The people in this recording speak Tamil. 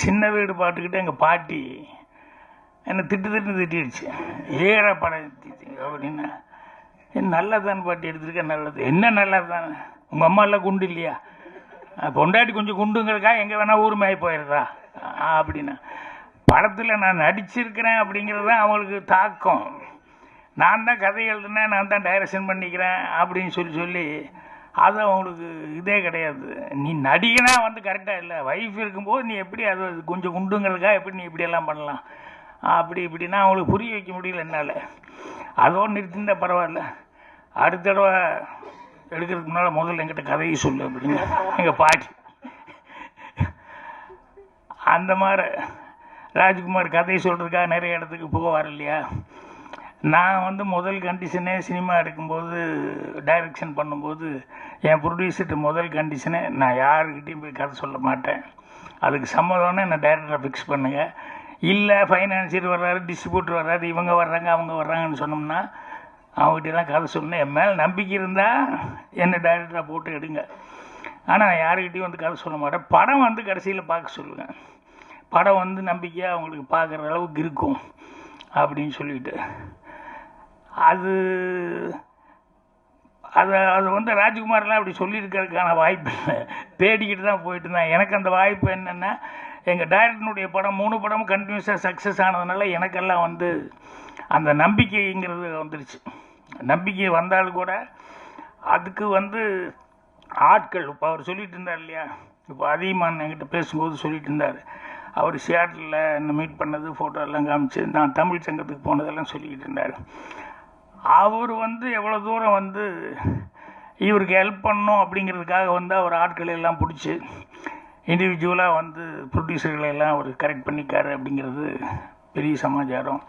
சின்ன வீடு பாட்டுக்கிட்டு எங்கள் பாட்டி என்னை திட்டு திட்டு திட்டிடுச்சு. ஏற படம் அப்படின்னு. அப்படின்னா "ஏன் பாட்டி எடுத்திருக்கேன் நல்லது. என்ன நல்லதுதானே? உங்கள் அம்மா எல்லாம் குண்டு இல்லையா? பொண்டாட்டி கொஞ்சம் குண்டுங்கிறக்கா எங்கே வேணால் ஊர் மேய போயிடுறா. அப்படின்னா. படத்தில் நான் நடிச்சிருக்கிறேன் அப்படிங்கிறது தான் அவங்களுக்கு தாக்கம். நான் தான் கதை எழுதுனேன் நான் தான் டைரக்ஷன் பண்ணிக்கிறேன் அப்படின்னு சொல்லி சொல்லி அது அவங்களுக்கு இதே கிடையாது. நீ நடிகனா வந்து கரெக்டாக இல்லை. வைஃப் இருக்கும்போது நீ எப்படி அது கொஞ்சம் குண்டுங்களுக்கா எப்படி நீ இப்படியெல்லாம் பண்ணலாம்? அப்படி இப்படின்னா அவங்களுக்கு புரிய வைக்க முடியல என்னால். அதோடு நிறுத்திருந்தா பரவாயில்ல. அடுத்த தடவை எடுக்கிறதுக்கு முன்னால் முதல்ல எங்கிட்ட கதையை சொல்லு அப்படின்னு எங்கள் பாட்டி. அந்த மாதிரி ராஜ்குமார் கதையை சொல்கிறதுக்காக நிறைய இடத்துக்கு போவார் இல்லையா? நான் வந்து முதல் கண்டிஷனே சினிமா எடுக்கும்போது டைரக்ஷன் பண்ணும்போது என் ப்ரொடியூசர்கிட்ட முதல் கண்டிஷனே நான் யாருக்கிட்டையும் போய் கதை சொல்ல மாட்டேன். அதுக்கு சம்மதம்னு என்னை டைரக்டரை ஃபிக்ஸ் பண்ணுங்கள் இல்லை ஃபைனான்சியர் வர்றாரு டிஸ்ட்ரிபியூட்டர் வர்றாரு இவங்க வர்றாங்க அவங்க வர்றாங்கன்னு சொன்னோம்னா அவங்ககிட்டலாம் கதை சொல்லணும். என் மேலே நம்பிக்கை இருந்தால் என்னை டைரக்டராக போட்டு எடுங்க. ஆனால் நான் யாருக்கிட்டையும் வந்து கதை சொல்ல மாட்டேன். படம் வந்து கடைசியில் பார்க்க சொல்லுவேன் படம் வந்து நம்பிக்கையாக அவங்களுக்கு பார்க்குற அளவுக்கு இருக்கும் அப்படின்னு சொல்லிட்டு. அது அது அது வந்து ராஜ்குமார்லாம் அப்படி சொல்லியிருக்கிறதுக்கான வாய்ப்பு இல்லை. தேடிக்கிட்டு தான் போயிட்டு இருந்தேன் எனக்கு அந்த வாய்ப்பு என்னென்னா எங்கள் டைரக்டனுடைய படம் மூணு படமும் கண்டினியூஸாக சக்ஸஸ் ஆனதுனால எனக்கெல்லாம் வந்து அந்த நம்பிக்கைங்கிறது வந்துருச்சு. நம்பிக்கை வந்தாலும் கூட அதுக்கு வந்து ஆட்கள் இப்போ அவர் சொல்லிட்டு இருந்தார் இல்லையா? இப்போ அதிகமான என்கிட்ட பேசும்போது சொல்லிட்டு இருந்தார். அவர் சியாட்டில் என்னை மீட் பண்ணது ஃபோட்டோ எல்லாம் காமிச்சு நான் தமிழ் சங்கத்துக்கு போனதெல்லாம் சொல்லிக்கிட்டு இருந்தார். அவர் வந்து எவ்வளோ தூரம் வந்து இவருக்கு ஹெல்ப் பண்ணணும் அப்படிங்கிறதுக்காக வந்து அவர் ஆட்களை எல்லாம் பிடிச்சி இண்டிவிஜுவலாக வந்து ப்ரொடியூசர்களை எல்லாம் அவர் கரெக்ட் பண்ணிக்காரு அப்படிங்கிறது பெரிய சமாச்சாரம்.